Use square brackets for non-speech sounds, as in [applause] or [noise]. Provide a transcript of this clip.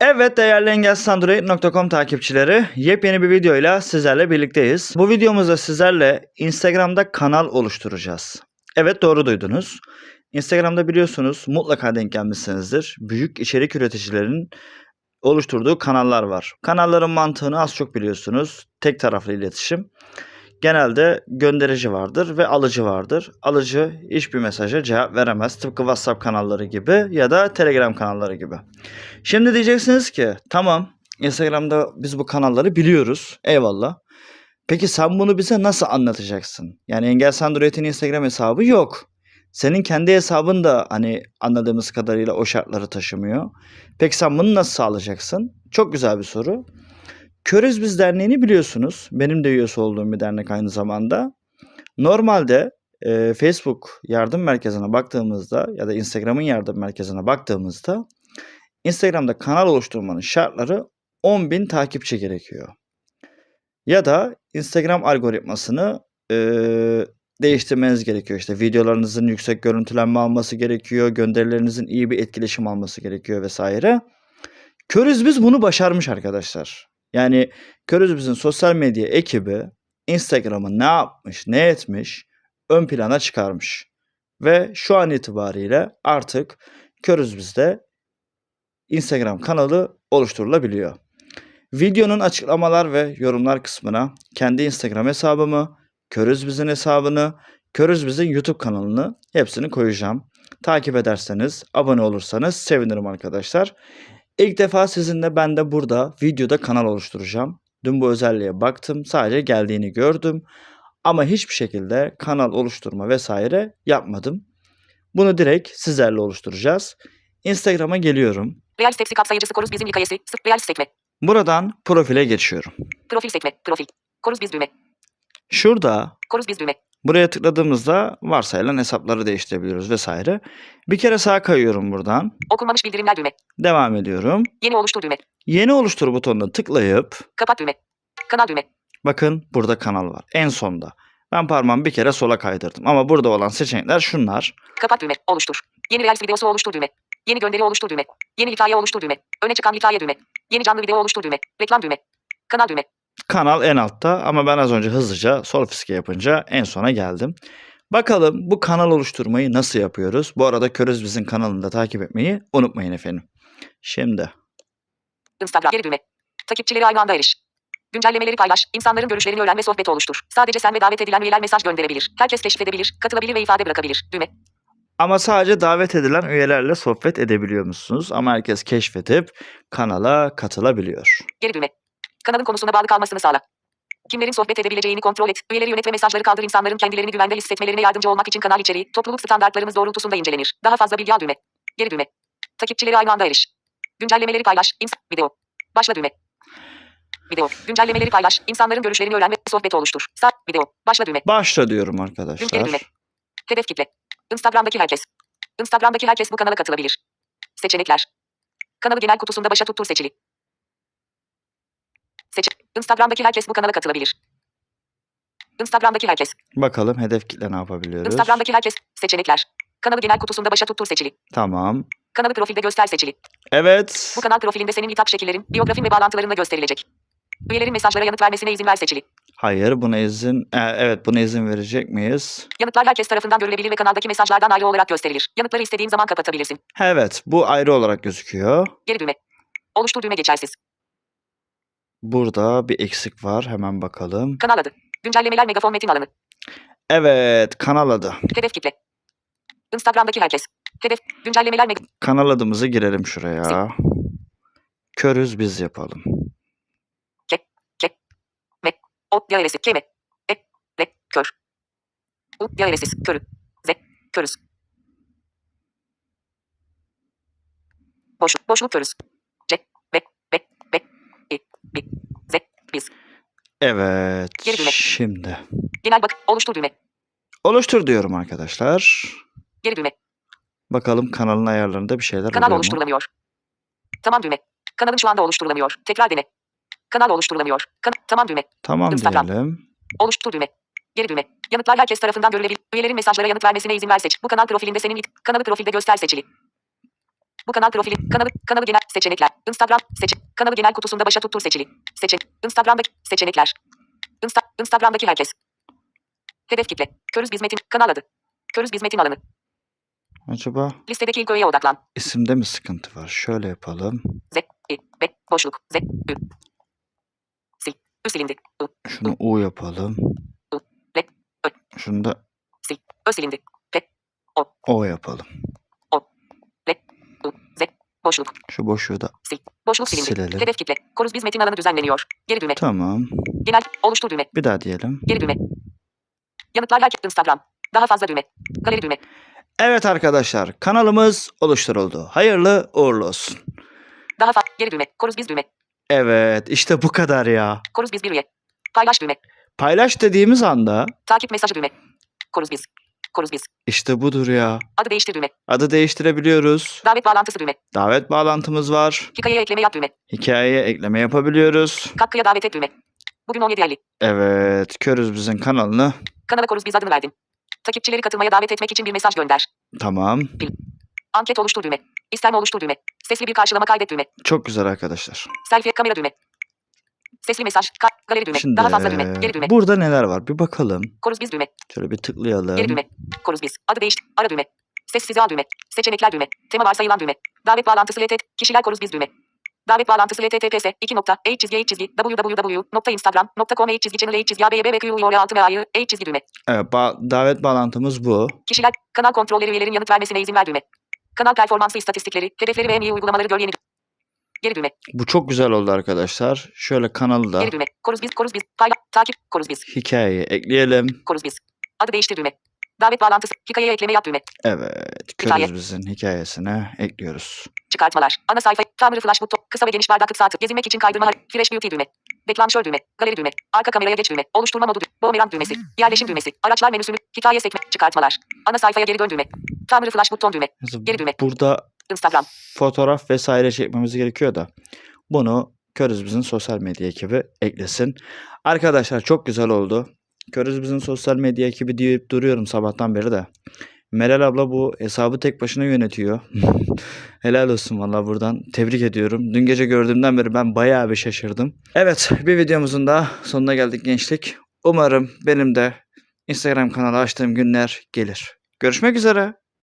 Evet değerli engelsizandroid.com takipçileri yepyeni bir videoyla sizlerle birlikteyiz. Bu videomuzda sizlerle Instagram'da kanal oluşturacağız. Evet doğru duydunuz. Instagram'da biliyorsunuz mutlaka denk gelmişsinizdir. Büyük içerik üreticilerinin oluşturduğu kanallar var. Kanalların mantığını az çok biliyorsunuz. Tek taraflı iletişim. Genelde gönderici vardır ve alıcı vardır. Alıcı hiçbir mesaja cevap veremez. Tıpkı WhatsApp kanalları gibi ya da Telegram kanalları gibi. Şimdi diyeceksiniz ki tamam Instagram'da biz bu kanalları biliyoruz. Eyvallah. Peki sen bunu bize nasıl anlatacaksın? Yani Engel Android'in Instagram hesabı yok. Senin kendi hesabın da hani anladığımız kadarıyla o şartları taşımıyor. Peki sen bunu nasıl sağlayacaksın? Çok güzel bir soru. Körüz Biz Derneği'ni biliyorsunuz. Benim de üyesi olduğum bir dernek aynı zamanda. Normalde e, Facebook yardım merkezine baktığımızda ya da Instagram'ın yardım merkezine baktığımızda Instagram'da kanal oluşturmanın şartları 10.000 takipçi gerekiyor. Ya da Instagram algoritmasını e, değiştirmeniz gerekiyor. İşte videolarınızın yüksek görüntülenme alması gerekiyor. Gönderilerinizin iyi bir etkileşim alması gerekiyor vesaire. Körüz biz bunu başarmış arkadaşlar. Yani Körüz bizin sosyal medya ekibi Instagram'ı ne yapmış, ne etmiş ön plana çıkarmış. Ve şu an itibariyle artık Körüz bizde Instagram kanalı oluşturulabiliyor. Videonun açıklamalar ve yorumlar kısmına kendi Instagram hesabımı, Körüz Biz'in hesabını, Körüz Biz'in YouTube kanalını hepsini koyacağım. Takip ederseniz, abone olursanız sevinirim arkadaşlar. İlk defa sizinle ben de burada videoda kanal oluşturacağım. Dün bu özelliğe baktım. Sadece geldiğini gördüm. Ama hiçbir şekilde kanal oluşturma vesaire yapmadım. Bunu direkt sizlerle oluşturacağız. Instagram'a geliyorum. Real tepsi kapsayıcısı koruz bizim hikayesi. Sık real sekme. Buradan profile geçiyorum. Profil sekme. Profil. Koruz biz düğme. Şurada Koruz biz düğme. Buraya tıkladığımızda varsayılan hesapları değiştirebiliyoruz vesaire. Bir kere sağa kayıyorum buradan. Okunmamış bildirimler düğme. Devam ediyorum. Yeni oluştur düğme. Yeni oluştur butonuna tıklayıp Kapat düğme. Kanal düğme. bakın burada kanal var. En sonda. Ben parmağımı bir kere sola kaydırdım. Ama burada olan seçenekler şunlar. Kapat düğme. Oluştur. Yeni Reels videosu oluştur düğme. Yeni gönderi oluştur düğme. Yeni hikaye oluştur düğme. Öne çıkan hikaye düğme. Yeni canlı video oluştur düğme. Reklam düğme. Kanal düğme. Kanal en altta ama ben az önce hızlıca sol fiske yapınca en sona geldim. Bakalım bu kanal oluşturmayı nasıl yapıyoruz? Bu arada Körüz Biz'in kanalını da takip etmeyi unutmayın efendim. Şimdi Instagram geri düğme. Takipçileri aynı anda eriş. Güncellemeleri paylaş. İnsanların görüşlerini öğren ve sohbet oluştur. Sadece sen ve davet edilen üyeler mesaj gönderebilir. Herkes keşfedebilir, katılabilir ve ifade bırakabilir. Düğme. ama sadece davet edilen üyelerle sohbet edebiliyor musunuz? Ama herkes keşfedip kanala katılabiliyor. Geri düğme. Kanalın konusuna bağlı kalmasını sağla. Kimlerin sohbet edebileceğini kontrol et. Üyeleri yönet ve mesajları kaldır. İnsanların kendilerini güvende hissetmelerine yardımcı olmak için kanal içeriği, topluluk standartlarımız doğrultusunda incelenir. Daha fazla bilgi al düğme. Geri düğme. Takipçileri aynı anda eriş. Güncellemeleri paylaş. Ins video. Başla düğme. Video. Güncellemeleri paylaş. İnsanların görüşlerini öğren ve sohbet oluştur. Sağ video. Başla düğme. Başla diyorum Geri arkadaşlar. düğme. Hedef kitle. Instagram'daki herkes. Instagram'daki herkes bu kanala katılabilir. Seçenekler. Kanalı genel kutusunda başa tuttur seçili. Instagram'daki herkes bu kanala katılabilir. Instagram'daki herkes. Bakalım hedef kitle ne yapabiliyoruz? Instagram'daki herkes. Seçenekler. Kanalı genel kutusunda başa tuttur seçili. Tamam. Kanalı profilde göster seçili. Evet. Bu kanal profilinde senin hitap şekillerin, biyografin ve bağlantıların da gösterilecek. Üyelerin mesajlara yanıt vermesine izin ver seçili. Hayır buna izin e, evet buna izin verecek miyiz? Yanıtlar herkes tarafından görülebilir ve kanaldaki mesajlardan ayrı olarak gösterilir. Yanıtları istediğin zaman kapatabilirsin. Evet bu ayrı olarak gözüküyor. Geri düğme. Oluştur düğme geçersiz. Burada bir eksik var hemen bakalım. Kanal adı. Güncellemeler megafon metin alanı. Evet kanal adı. Hedef kitle. Instagram'daki herkes. Hedef. Güncellemeler meg... Kanal adımızı girelim şuraya. Körüz biz yapalım. O. Diaresi. Keme. E. Le. Kör. U. Diaresiz. Körü. Z. Körüz. Boşluk. Boşluk körüz. Biz. Evet. Geri düğme. Şimdi. Genel bak. Oluştur düğme. Oluştur diyorum arkadaşlar. Geri düğme. Bakalım kanalın ayarlarında bir şeyler Kanal oluyor mu? oluşturulamıyor. Tamam düğme. Kanalın şu anda oluşturulamıyor. Tekrar dene. Kanal oluşturulamıyor. Kan tamam düğme. Tamam Instagram. diyelim. Oluştur düğme. Geri düğme. Yanıtlar herkes tarafından görülebilir. Üyelerin mesajlara yanıt vermesine izin ver seç. Bu kanal profilinde senin it- kanalı profilde göster seçili. Bu kanal profili. Kanalı, kanalı genel seçenekler. Instagram seç. Kanalı genel kutusunda başa tuttur seçili. Seçen. Instagram'daki seçenekler. Insta, Instagram'daki herkes. Hedef kitle. Körüz Bizmet'in kanal adı. Körüz Bizmet'in alanı. Acaba Listedeki ilk öğeye odaklan. isimde mi sıkıntı var? Şöyle yapalım. Z, I, B, boşluk, Z, Ü. Sil, Ü silindi. U, Şunu U yapalım. Re, Ö. Şunu da Ö silindi. P, O yapalım. Boşluk, Şu boşluğu da boşluk silindi. Silelim. Hedef kitle. Koruz Bizmet'in alanı düzenleniyor. Geri düğme. tamam. Genel, oluştur düğme. Bir daha diyelim. Geri düğme. Yanıtlar like Instagram. Daha fazla düğme. Galeri düğme. Evet arkadaşlar kanalımız oluşturuldu. Hayırlı uğurlu olsun. Daha fazla geri düğme. Koruz Biz düğme. Evet işte bu kadar ya. Koruz Biz bir üye. Paylaş düğme. Paylaş dediğimiz anda Takip mesajı düğme. Koruz Biz. Koruz Biz. işte budur ya. Adı değiştir düğme. Adı değiştirebiliyoruz. Davet bağlantısı düğme. Davet bağlantımız var. Hikayeye ekleme yap düğme. Hikayeye ekleme yapabiliyoruz. Katkıya davet et düğme. Bugün 17.50. Evet körüz bizim kanalını. Kanala Koruz Biz adını verdin. Takipçileri katılmaya davet etmek için bir mesaj gönder. Tamam. Anket oluştur düğme. İsteme oluştur düğme. Sesli bir karşılama kaydet düğme. Çok güzel arkadaşlar. Selfie kamera düğme. Sesli mesaj. Ka- galeri düğme. Şimdi Daha fazla düğme. Geri düğme. burada neler var bir bakalım. Koruz Biz düğme. Şöyle bir tıklayalım. Geri düğme. Koruz Biz. Adı değiştir. Ara düğme. Sessize al düğme. Seçenekler düğme. Tema varsayılan düğme. Davet bağlantısı LTT. Kişiler Koruz Biz düğme. Davet bağlantısı LTTPS 2 nokta e çizgi e çizgi www.instagram.com e çizgi channel e çizgi abbqur 6 meayı e çizgi düğme. Evet ba- davet bağlantımız bu. Kişiler kanal kontrolleri üyelerin yanıt vermesine izin ver düğme. Kanal performansı istatistikleri, hedefleri ve en iyi uygulamaları gör yeni düğme. Geri düğme. Bu çok güzel oldu arkadaşlar. Şöyle kanalı da Geri düğme. Koruz Biz, Koruz Biz. Payla, takip, Koruz Biz. hikayeye ekleyelim. Koruz Biz. Adı değiştir düğme. Davet bağlantısı, hikayeye ekleme yap düğme. Evet Hikaye. bizim hikayesine ekliyoruz. Çıkartmalar. Ana sayfa. Kamera flash buton. Kısa ve geniş bardaklık saati. Gezinmek için kaydırma. Flash beauty düğme. Deklanşör düğme. Galeri düğme. Arka kameraya geç düğme. Oluşturma modu düğme. Boomerang düğmesi. Yerleşim düğmesi. Araçlar menüsünü. Hikaye sekme. Çıkartmalar. Ana sayfaya geri dön düğme. Kamera flash buton düğme. Geri düğme. Burada. Fotoğraf vesaire çekmemiz gerekiyor da bunu Körüz bizim sosyal medya ekibi eklesin. Arkadaşlar çok güzel oldu. Körüz bizim sosyal medya ekibi deyip duruyorum sabahtan beri de. Meral abla bu hesabı tek başına yönetiyor. [laughs] Helal olsun valla buradan tebrik ediyorum. Dün gece gördüğümden beri ben bayağı bir şaşırdım. Evet bir videomuzun da sonuna geldik gençlik. Umarım benim de Instagram kanalı açtığım günler gelir. Görüşmek üzere.